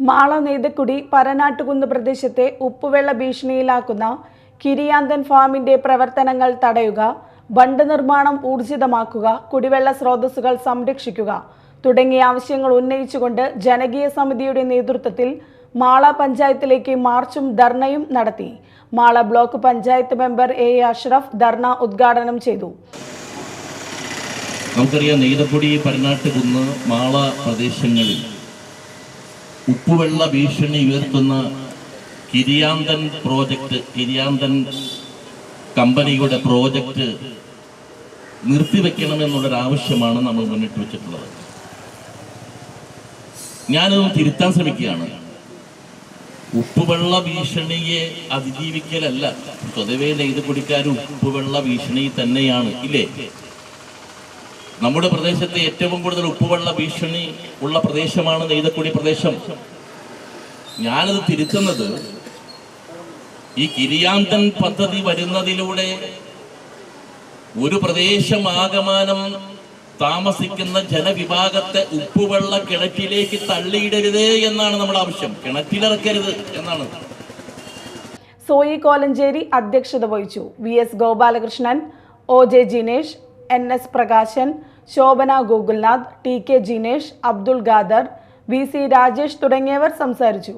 മാള നെയ്തക്കുടി പരനാട്ടുകുന്ന് പ്രദേശത്തെ ഉപ്പുവെള്ള ഭീഷണിയിലാക്കുന്ന കിരിയാന്തൻ ഫാമിന്റെ പ്രവർത്തനങ്ങൾ തടയുക ബണ്ട് നിർമ്മാണം ഊർജിതമാക്കുക കുടിവെള്ള സ്രോതസ്സുകൾ സംരക്ഷിക്കുക തുടങ്ങിയ ആവശ്യങ്ങൾ ഉന്നയിച്ചുകൊണ്ട് ജനകീയ സമിതിയുടെ നേതൃത്വത്തിൽ മാള പഞ്ചായത്തിലേക്ക് മാർച്ചും ധർണയും നടത്തി. Mala block panchayat member A Ashraf ധർണ ഉദ്ഘാടനം ചെയ്തു. നമുക്കറിയാം നെയ്തപ്പൊടി പരനാട്ടുകുന്ന് മാള പ്രദേശങ്ങളിൽ ഉപ്പുവെള്ള ഭീഷണി ഉയർത്തുന്ന കിരിയാന്തൻ പ്രോജക്റ്റ് കിരിയാന്തൻ കമ്പനിയുടെ പ്രോജക്റ്റ് നിർത്തിവെക്കണമെന്നുള്ളൊരാവശ്യമാണ് നമ്മൾ മുന്നിട്ട് വെച്ചിട്ടുള്ളത്. ഞാനത് തിരുത്താൻ ശ്രമിക്കുകയാണ്. ഉപ്പുവെള്ള ഭീഷണിയെ അതിജീവിക്കലല്ല. സ്വതവേ നെയ്തുപിടിക്കാർ ഉപ്പുവെള്ള ഭീഷണി തന്നെയാണ് ഇല്ലേ? നമ്മുടെ പ്രദേശത്തെ ഏറ്റവും കൂടുതൽ ഉപ്പുവെള്ള ഭീഷണി ഉള്ള പ്രദേശമാണ് നെയ്തക്കുടി പ്രദേശം. ഞാനത് തിരുത്തുന്നത് ഈ കിരിയാന്തൻ പദ്ധതി വരുന്നതിലൂടെ ഒരു പ്രദേശമാകമാനം താമസിക്കുന്ന ജനവിഭാഗത്തെ ഉപ്പുവെള്ള കിണറ്റിലേക്ക് തള്ളിയിടരുതേ എന്നാണ് നമ്മുടെ ആവശ്യം. കിണറ്റിലിറക്കരുത് എന്നാണ്. സോയി കോലഞ്ചേരി അധ്യക്ഷത വഹിച്ചു V S Gopalakrishnan O J Jinesh N S Prakashan Shobhana Gokulnath T K Jinesh Abdul Khader V C Rajesh തുടങ്ങിയവർ സംസാരിച്ചു.